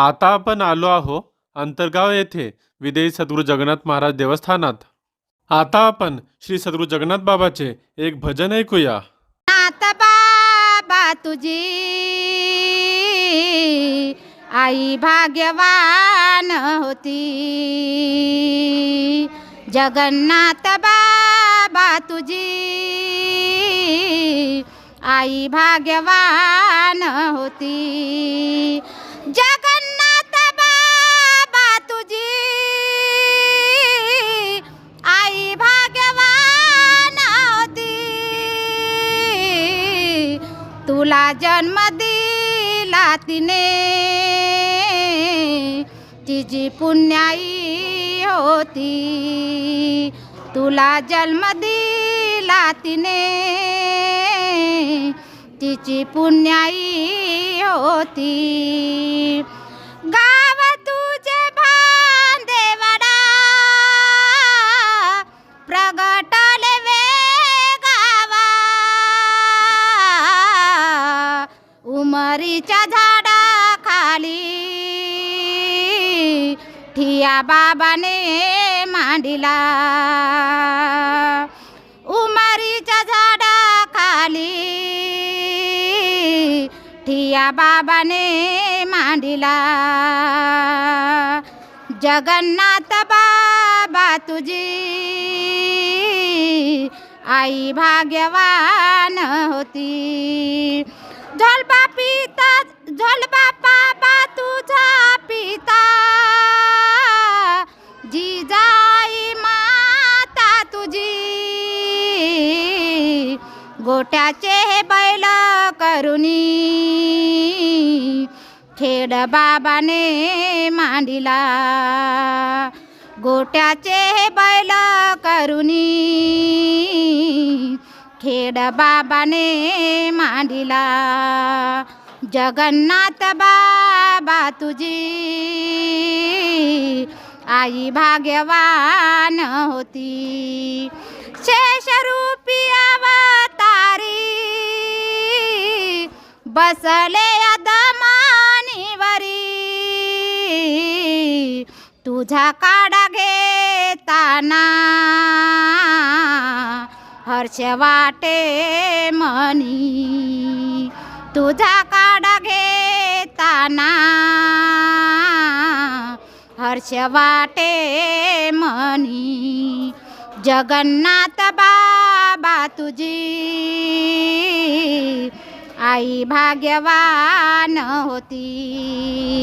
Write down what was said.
आता आपण आलो आहो अंतरगाव येथे विदेश सद्गुरू जगन्नाथ महाराज देवस्थानात. आता आपण श्री सद्गुरू जगन्नाथ बाबाचे एक भजन ऐकूया. नाथ बाबा तुझी आई भाग्यवान होती. जगन्नाथ बाबा तुझी आई भाग्यवान होती. तुला जन्म दिला तिने. तिची पुण्याई होती. तुला जन्म दिला तिने. तिची पुण्याई होती. गा उमरीच्या झाडा खाली ठिया बाबाने मांडिला. उमरीच्या झाडा खाली ठिया बाबाने मांडिला. जगन्नाथ बाबा तुझी. आई भाग्यवान होती. गोट्याचे हे बैल करुणी. खेड बाबाने मांडिला. गोट्याचे हे बैल करुणी. खेड बाबाने मांडिला. जगन्नाथ बाबा तुझी. आई भाग्यवान होती. शेषरू बसले अदमानीवरी तुझा काडा घेताना हर्ष वाटे मनी. तुझा काडा घेताना हर्ष वाटे मनी. जगन्नाथ बाबा तुझी आई भाग्यवान होती.